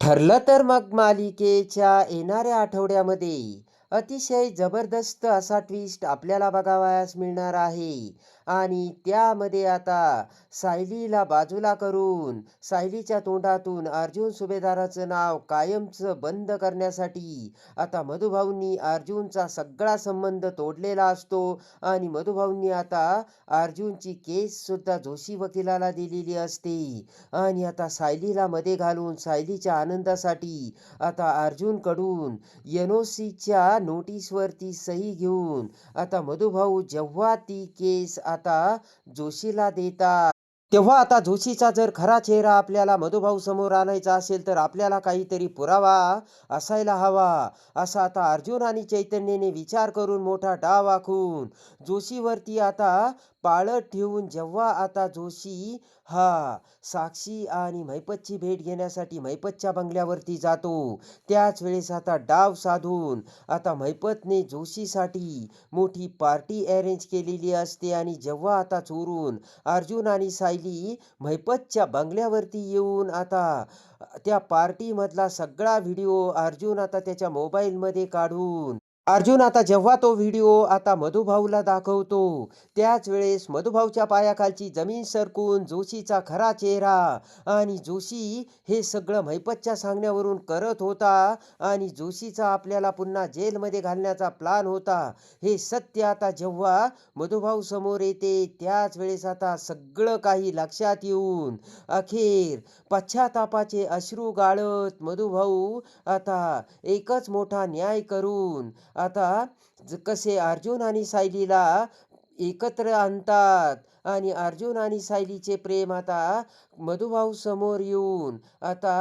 ठरलं तर मग मालिकेच्या येणाऱ्या आठवड्यामध्ये. अतिशय जबरदस्त असा ट्विस्ट आपल्याला बघावयास मिळणार आहे. आणि त्यामध्ये आता सायलीला बाजूला करून सायलीच्या तोंडातून अर्जुन सुभेदाराचं नाव कायमचं बंद करण्यासाठी आता मधुभाऊंनी अर्जुनचा सगळा संबंध तोडलेला असतो आणि मधुभाऊंनी आता अर्जुनची केससुद्धा जोशी वकिलाला दिलेली असते. आणि आता सायलीला मध्ये घालून सायलीच्या आनंदासाठी आता अर्जुनकडून एन ओ सीच्या नोटीसवरती सही घेऊन आता मधुभाऊ जेव्हा ती केस आता जोशीला देतात. तेव्हा आता जोशीचा जर खरा चेहरा आपल्याला मधुभाऊ समोर आणायचा असेल तर आपल्याला काहीतरी पुरावा असायला हवा. असा आता अर्जुन आणि चैतन्याने विचार करून मोठा डाव आखून जोशीवरती आता पाळत ठेवून जेव्हा आता जोशी हा साक्षी आणि मैपतची भेट घेण्यासाठी मैपतच्या बंगल्यावरती जातो त्याच वेळेस आता डाव साधून आता मैपतने जोशीसाठी मोठी पार्टी अरेंज केलेली असते आणि जेव्हा आता चोरून अर्जुन आणि साई सायली मैपतच्या बंगल्यावरती येऊन आता त्या पार्टीमधला सगळा व्हिडिओ अर्जुन आता त्याच्या मोबाईलमध्ये काढून अर्जुन आता जेव्हा तो व्हिडिओ आता मधुभाऊला दाखवतो त्याच वेळेस मधुभाऊच्या पायाखालची जमीन सरकून जोशीचा खरा चेहरा आणि जोशी हे सगळं मैपतच्या सांगण्यावरून करत होता आणि जोशीचा आपल्याला पुन्हा जेलमध्ये घालण्याचा प्लान होता. हे सत्य आता जेव्हा मधुभाऊ समोर येते त्याच वेळेस आता सगळं काही लक्षात येऊन अखेर पश्चातापाचे अश्रू गाळत मधुभाऊ आता एकच मोठा न्याय करून आता ज- कसे अर्जुन आणि सायलीला एकत्र आणतात आणि अर्जुन आणि सायलीचे प्रेम आता मधुभाऊ समोर येऊन आता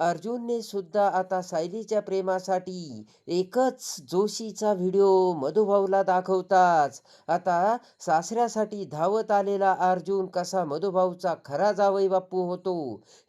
अर्जुनने सुद्धा आता सायलीच्या प्रेमासाठी एकच जोशीचा व्हिडिओ मधुभाऊला दाखवताच. आता सासऱ्यासाठी धावत आलेला अर्जुन कसा मधुभाऊचा खरा जावई बाप्पू होतो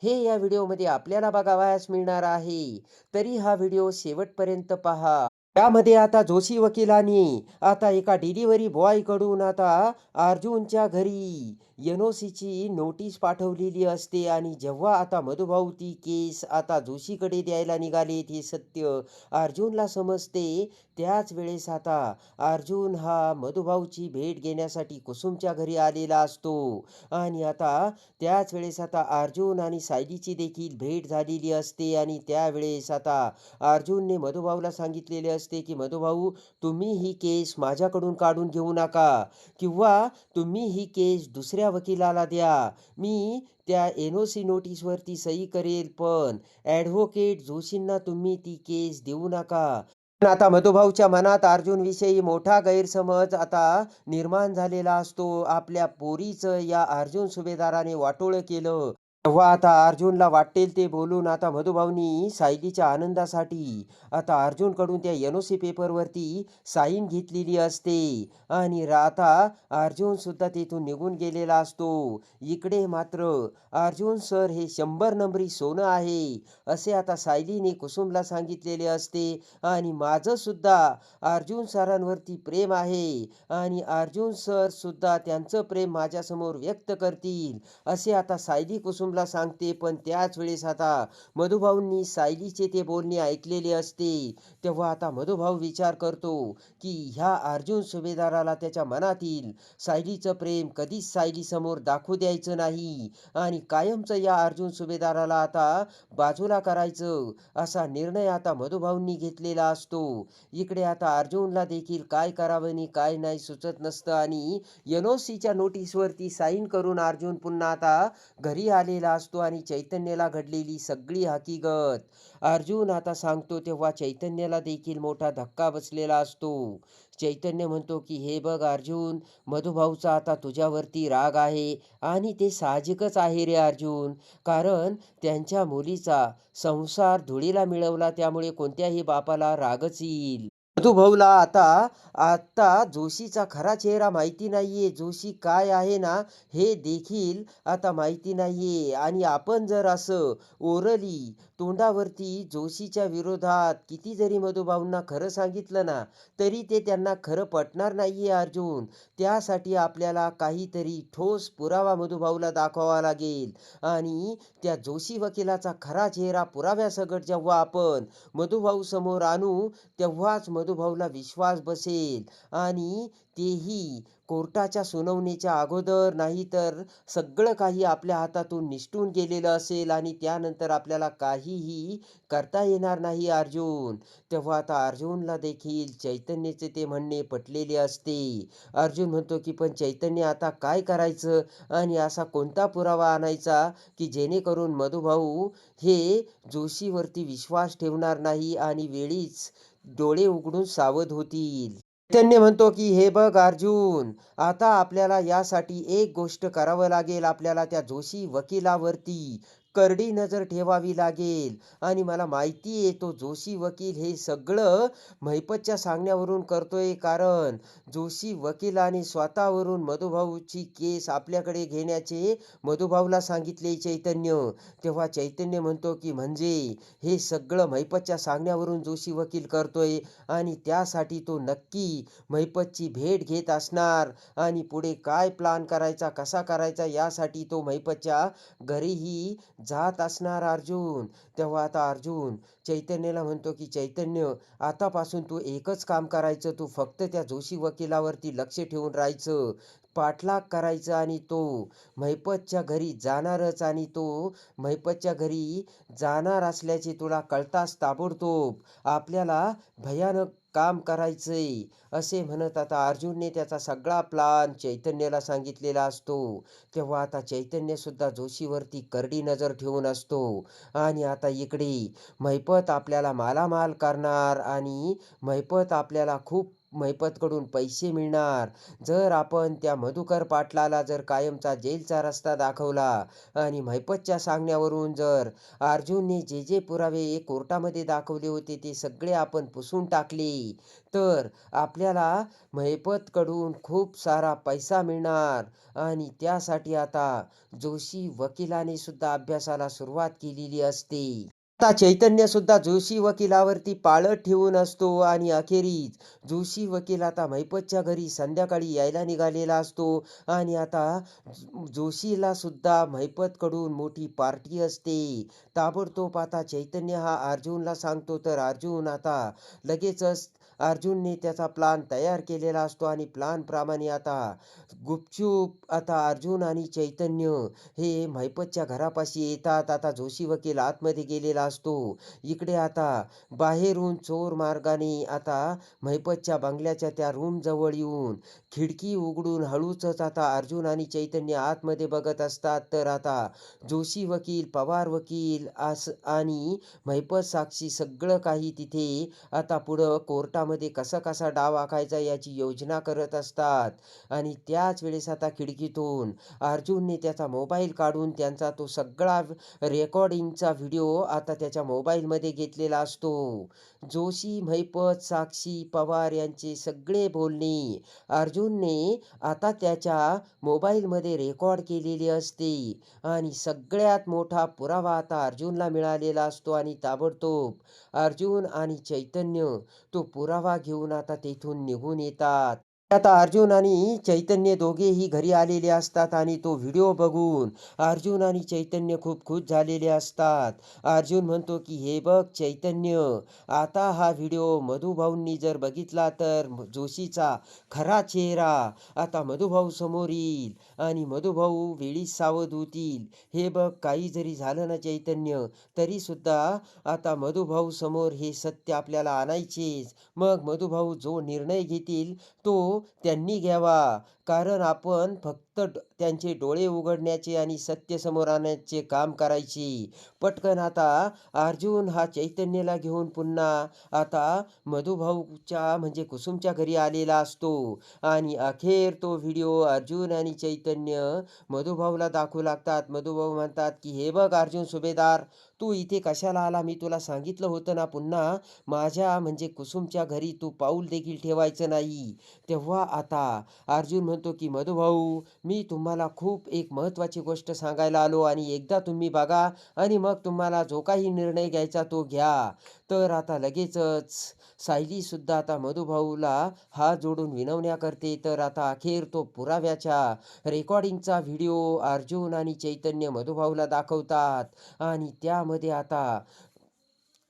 हे या व्हिडिओमध्ये आपल्याला बघावयास मिळणार आहे. तरी हा व्हिडिओ शेवटपर्यंत पहा. त्यामध्ये आता जोशी वकिलांनी आता एका डिलिव्हरी बॉयकडून आता अर्जुनच्या घरी एन ओ सीची नोटीस पाठवलेली असते आणि जेव्हा आता मधुभाऊ ती केस आता जोशीकडे द्यायला निघालेत हे सत्य अर्जुनला समजते. त्याच वेळेस आता अर्जुन हा मधुभाऊची भेट घेण्यासाठी कुसुमच्या घरी आलेला असतो. आणि आता त्याच वेळेस आता अर्जुन आणि सायलीची देखील भेट झालेली असते आणि त्यावेळेस आता अर्जुनने मधुभाऊला सांगितलेले असते की मधुभाऊ तुम्ही ही केस माझ्याकडून काढून घेऊ नका किंवा तुम्ही ही केस दुसऱ्या वकिलाला द्या. मी त्या एन ओ सी नोटीसवरती सही करेल पण ॲडव्होकेट जोशींना तुम्ही ती केस देऊ नका. पण आता मधुभाऊच्या मनात अर्जुन विषयी मोठा गैरसमज आता निर्माण झालेला असतो. आपल्या पोरीचं या अर्जुन सुभेदाराने वाटोळं केलं. तेव्हा आता अर्जुनला वाटेल ते बोलून आता मधुभाऊनी सायलीच्या आनंदासाठी आता अर्जुनकडून त्या एन ओ सी पेपरवरती साईन घेतलेली असते. आणि राहता आता तिथून निघून गेलेला असतो. इकडे मात्र अर्जुन सर हे शंभर नंबरी सोनं आहे असे आता सायलीने कुसुमला सांगितलेले असते. आणि माझंसुद्धा अर्जुन सरांवरती प्रेम आहे. आणि अर्जुन सरसुद्धा त्यांचं प्रेम माझ्यासमोर व्यक्त करतील असे आता सायली कुसुमला सांगते पण त्याच वेळेस आता मधुभाऊंनी सायलीचे ते बोलणे ऐकलेले असते. तेव्हा आता मधुभाऊ विचार करतो की ह्या अर्जुन सुभेदाराला त्याच्या मनातील सायलीचं प्रेम कधीच सायली समोर दाखवू द्यायचं नाही. आणि कायमचं या अर्जुन सुभेदाराला आता बाजूला करायचं असा निर्णय आता मधुभाऊंनी घेतलेला असतो. इकडे आता अर्जुनला देखील काय करावं आणि काय नाही सुचत नसतं आणि एन ओ सीच्या नोटीसवरती साईन करून अर्जुन पुन्हा आता घरी आले घडलेला असतो आणि चैतन्याला घडलेली सगळी हकीकत. अर्जुन आता सांगतो तेव्हा चैतन्याला देखील मोठा धक्का बसलेला असतो. चैतन्य म्हणतो की हे बघ अर्जुन मधुभाऊचा आता तुझ्यावरती राग आहे आणि ते साहजिकच आहे रे अर्जुन. कारण त्यांच्या मुलीचा संसार धुळीला मिळवला त्यामुळे कोणत्याही बापाला रागच येईल. मधुभाऊला आता आता जोशीचा खरा चेहरा माहिती नाहीये. जोशी काय आहे ना हे देखील आता माहिती नाहीये. आणि आपण जर असं ओरली तोंडावरती जोशीच्या विरोधात किती जरी मधुभाऊंना खरं सांगितलं ना तरी ते त्यांना खरं पटणार नाहीये अर्जुन. त्यासाठी आपल्याला काहीतरी ठोस पुरावा मधुभाऊला दाखवावा लागेल. आणि त्या जोशी वकिलाचा खरा चेहरा पुराव्यासकट जेव्हा आपण मधुभाऊ समोर आणू तेव्हाच मधुभाऊला विश्वास बसेल. आणि तेही कोर्टाच्या सुनावणीच्या अगोदर नाही तर सगळं काही आपल्या हातातून निष्ठून गेलेलं असेल आणि त्यानंतर आपल्याला काहीही करता येणार नाही अर्जुन. तेव्हा आता अर्जुनला देखील चैतन्याचे ते म्हणणे पटलेले असते. अर्जुन म्हणतो की पण चैतन्य आता काय करायचं? आणि असा कोणता पुरावा आणायचा की जेणेकरून मधुभाऊ हे जोशीवरती विश्वास ठेवणार नाही आणि वेळीच डोळे उघडून सावध होतील. चैतन्य म्हणतो की हे बघ अर्जुन आता आपल्याला यासाठी एक गोष्ट करावं लागेल. आपल्याला त्या जोशी वकिलावरती करडी नजर ठेवावी लागेल. आणि मला माहिती आहे तो जोशी वकील हे सगळं महिपतच्या सांगण्यावरून करतोय. कारण जोशी वकिलाने स्वतःवरून मधुभाऊची केस आपल्याकडे घेण्याचे मधुभाऊला सांगितले चैतन्य. तेव्हा चैतन्य म्हणतो की म्हणजे हे सगळं महिपतच्या सांगण्यावरून जोशी वकील करतोय. आणि त्यासाठी तो नक्की महिपतची भेट घेत असणार. आणि पुढे काय प्लान करायचा कसा करायचा यासाठी तो महिपतच्या घरीही जात असणार अर्जुन. तेव्हा आता अर्जुन चैतन्याला म्हणतो की चैतन्य आतापासून तू एकच काम करायचं. तू फक्त त्या जोशी वकिलावरती लक्ष ठेवून राहायचं. पाठलाग करायचं आणि तो महिपतच्या घरी जाणारच आणि तो महिपतच्या घरी जाणार असल्याचे तुला कळताच ताबडतोब आपल्याला भयानक काम करायचे असे म्हणत आता अर्जुनने त्याचा सगळा प्लान चैतन्याला सांगितलेला असतो. तेव्हा आता चैतन्यसुद्धा जोशीवरती करडी नजर ठेवून असतो. आणि आता इकडे मैपत आपल्याला मालामाल करणार आणि मैपत आपल्याला खूप महिपतकडून पैसे मिळणार. जर आपण त्या मधुकर पाटलाला जर कायमचा जेलचा रस्ता दाखवला आणि महिपतच्या सांगण्यावरून जर अर्जुनने जे जे पुरावे कोर्टामध्ये दाखवले होते ते सगळे आपण पुसून टाकले तर आपल्याला महिपतकडून खूप सारा पैसा मिळणार. आणि त्यासाठी आता जोशी वकिलाने सुद्धा अभ्यासाला सुरुवात केलेली असते. आता चैतन्य सुद्धा जोशी वकिलावरती पाळत ठेवून असतो आणि अखेरीस जोशी वकील आता मैपतच्या घरी संध्याकाळी यायला निघालेला असतो. आणि आता जोशीला सुद्धा मैपतकडून मोठी पार्टी असते. ताबडतोब आता चैतन्य हा अर्जुनला सांगतो तर अर्जुन आता लगेचच अर्जुनने त्याचा प्लान तयार केलेला असतो आणि प्लानप्रमाणे आता गुपचूप आता अर्जुन आणि चैतन्य हे महिपतच्या घरापाशी येतात. आता जोशी वकील आतमध्ये गेलेला असतो. इकडे आता बाहेरून चोर मार्गाने आता महिपतच्या बंगल्याच्या त्या रूमजवळ येऊन खिडकी उघडून हळूचच आता अर्जुन आणि चैतन्य आतमध्ये बघत असतात. तर आता जोशी वकील पवार वकील आस आणि महिपत साक्षी सगळं काही तिथे आता पुढं कोर्टामध्ये कसा कसा डाव आखायचा याची योजना करत असतात. आणि त्याच वेळेस आता खिडकीतून अर्जुनने त्याचा मोबाईल काढून त्यांचा तो सगळा रेकॉर्डिंगचा व्हिडिओ आता त्याच्या मोबाईलमध्ये घेतलेला असतो. जोशी मैपत साक्षी पवार यांचे सगळे बोलणे अर्जुनने आता त्याच्या मोबाईलमध्ये रेकॉर्ड केलेले असते. आणि सगळ्यात मोठा पुरावा आता अर्जुनला मिळालेला असतो आणि ताबडतोब अर्जुन आणि चैतन्य तो पुरावा घेऊन आता तेथून निघून येतात. आता अर्जुन आणि चैतन्य दोघेही घरी आलेले असतात आणि तो व्हिडिओ बघून अर्जुन आणि चैतन्य खूप खुश झालेले असतात. अर्जुन म्हणतो की हे बघ चैतन्य आता हा व्हिडिओ मधुभाऊंनी जर बघितला तर जोशीचा खरा चेहरा आता मधुभाऊ समोर येईल आणि मधुभाऊ वेळीच सावध होतील. हे बघ काही जरी झालं ना चैतन्य तरीसुद्धा आता मधुभाऊ समोर हे सत्य आपल्याला आणायचेच. मग मधुभाऊ जो निर्णय घेतील तो त्यांनी घ्यावा. कारण आपण फक्त ड त्यांचे डोळे उघडण्याचे आणि सत्य समोर आणण्याचे काम करायचे. पटकन आता अर्जुन हा चैतन्यला घेऊन पुन्हा आता मधुभाऊच्या म्हणजे कुसुमच्या घरी आलेला असतो. आणि अखेर तो व्हिडिओ अर्जुन आणि चैतन्य मधुभाऊला दाखवू लागतात. मधुभाऊ म्हणतात की हे बघ अर्जुन सुभेदार तू इथे कशाला आला? मी तुला सांगितलं होतं ना पुन्हा माझ्या म्हणजे कुसुमच्या घरी तू पाऊल देखील ठेवायचं नाही. तेव्हा आता अर्जुन म्हणतो की मधुभाऊ मी तुम्हाला खूप एक महत्त्वाची गोष्ट सांगायला आलो आणि एकदा तुम्ही बघा आणि मग तुम्हाला जो काही निर्णय घ्यायचा तो घ्या. तर आता लगेचच सायलीसुद्धा आता मधुभाऊला हात जोडून विनवण्या करते. तर आता अखेर तो पुराव्याच्या रेकॉर्डिंगचा व्हिडिओ अर्जुन आणि चैतन्य मधुभाऊला दाखवतात. आणि त्यामध्ये आता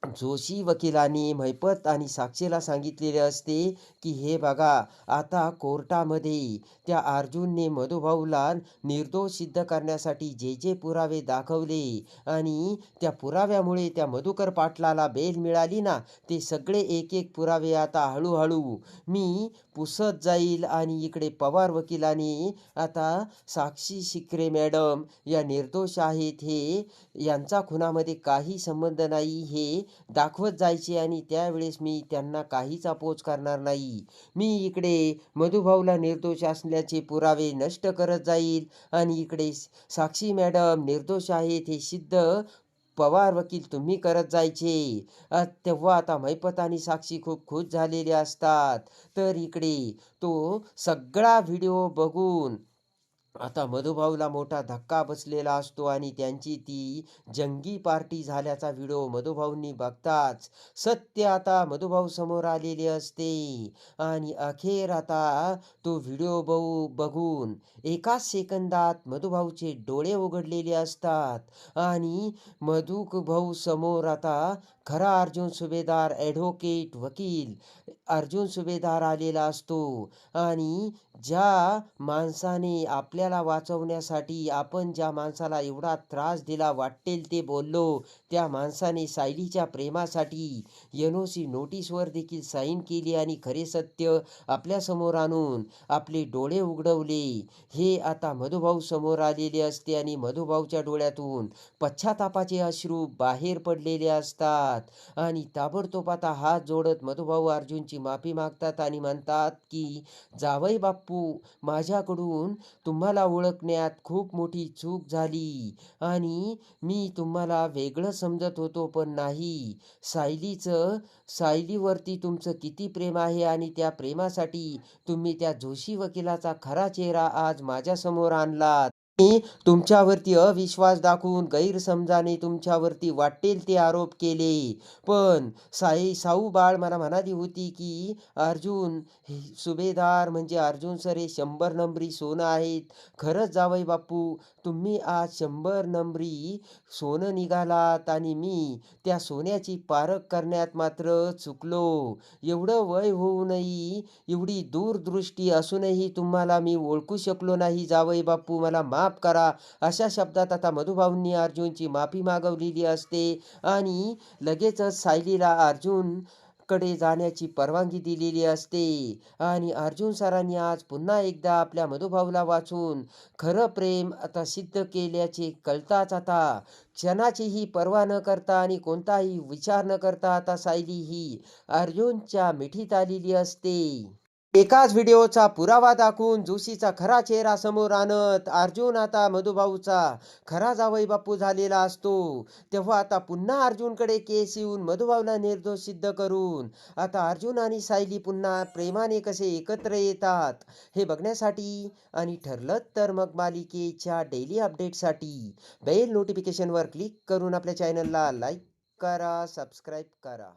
जोशी वकिलांनी मैपत आणि साक्षीला सांगितलेले असते की हे बघा आता कोर्टामध्ये त्या अर्जुनने मधुभाऊला निर्दोष सिद्ध करण्यासाठी जे जे पुरावे दाखवले आणि त्या पुराव्यामुळे त्या मधुकर पाटलाला बेल मिळाली ना ते सगळे एक एक पुरावे आता हळूहळू मी पुसत जाईल आणि इकडे पवार वकिलांनी आता साक्षी शिकरे मॅडम या निर्दोष आहेत हे यांचा खुनामध्ये काही संबंध नाही हे दाखवत जायचे आणि त्यावेळेस मी त्यांना काहीच अपोज करणार नाही. मी इकडे मधुभाऊला निर्दोष असल्याचे पुरावे नष्ट करत जाईल आणि इकडे साक्षी मॅडम निर्दोष आहेत हे सिद्ध पवार वकील तुम्ही करत जायचे. तेव्हा आता मैपत आणि साक्षी खूप खुश झालेले असतात. तर इकडे तो सगळा व्हिडिओ बघून आता मधुभाऊला मोठा धक्का बसलेला असतो आणि त्यांची ती जंगी पार्टी झाल्याचा व्हिडिओ मधुभाऊंनी बघताच. सत्य आता मधुभाऊ समोर आलेले असते आणि अखेर आता तो व्हिडिओ बघू बघून एकाच सेकंदात मधुभाऊचे डोळे उघडलेले असतात आणि मधुक भाऊ समोर आता खरा अर्जुन सुभेदार ॲडव्होकेट वकील अर्जुन सुभेदार आलेला असतो. आणि ज्या माणसाने आपल्याला वाचवण्यासाठी आपण ज्या माणसाला एवढा त्रास दिला वाटेल ते बोललो त्या माणसाने सायलीच्या प्रेमासाठी एन ओ सी नोटीसवर देखील साईन केली आणि खरे सत्य आपल्यासमोर आणून आपले डोळे उघडवले. हे आता मधुभाऊ समोर आलेले असते आणि मधुभाऊच्या डोळ्यातून पश्चातापाचे अश्रू बाहेर पडलेले असतात. आणि ताबडतोब आता हात जोडत मधुभाऊ अर्जुनची माफी मागतात आणि म्हणतात की जावई बाप्पू माझ्याकडून तुम्हाला ओळखण्यात खूप मोठी चूक झाली. आणि मी तुम्हाला वेगळं समजत होतो पण नाही. सायलीचं सायलीवरती तुमचं किती प्रेम आहे आणि त्या प्रेमासाठी तुम्ही त्या जोशी वकिलाचा खरा चेहरा आज माझ्यासमोर आणलात. तुमच्यावरती अविश्वास दाखवून गैरसमजाने तुमच्यावरती वाटेल ते आरोप केले. पण साई साऊ बाळ मला म्हणाली होती की अर्जुन सुभेदार म्हणजे अर्जुन सर हे शंभर नंबरी सोनं आहेत. खरंच जावई बापू तुम्ही आज शंभर नंबरी सोनं निघालात आणि मी त्या सोन्याची पारख करण्यात मात्र चुकलो. एवढं वय होऊनही एवढी दूरदृष्टी असूनही तुम्हाला मी ओळखू शकलो नाही जावई बापू. मला माफ करा. अशा शब्दात आता मधुभाऊंनी अर्जुनची माफी मागवलेली असते आणि लगेचच सायलीला अर्जुनकडे जाण्याची परवानगी दिलेली असते. आणि अर्जुन सरांनी आज पुन्हा एकदा आपल्या मधुभाऊला वाचून खरं प्रेम आता सिद्ध केल्याचे कळताच आता. क्षणाचीही पर्वा न करता आणि कोणताही विचार न करता आता सायली ही अर्जुनच्या मिठीत आलेली असते. एकाच व्हिडिओचा पुरावा दाखवून जोशीचा खरा चेहरा समोर आणत अर्जुन आता मधुभाऊचा खरा जावई बापू झालेला असतो. तेव्हा आता पुन्हा अर्जुनकडे केस येऊन मधुभाऊला निर्दोष सिद्ध करून आता अर्जुन आणि सायली पुन्हा प्रेमाने कसे एकत्र येतात हे बघण्यासाठी आणि ठरलं तर मग मालिकेच्या डेली अपडेटसाठी बेल नोटिफिकेशनवर क्लिक करून आपल्या चॅनलला लाईक करा सबस्क्राईब करा.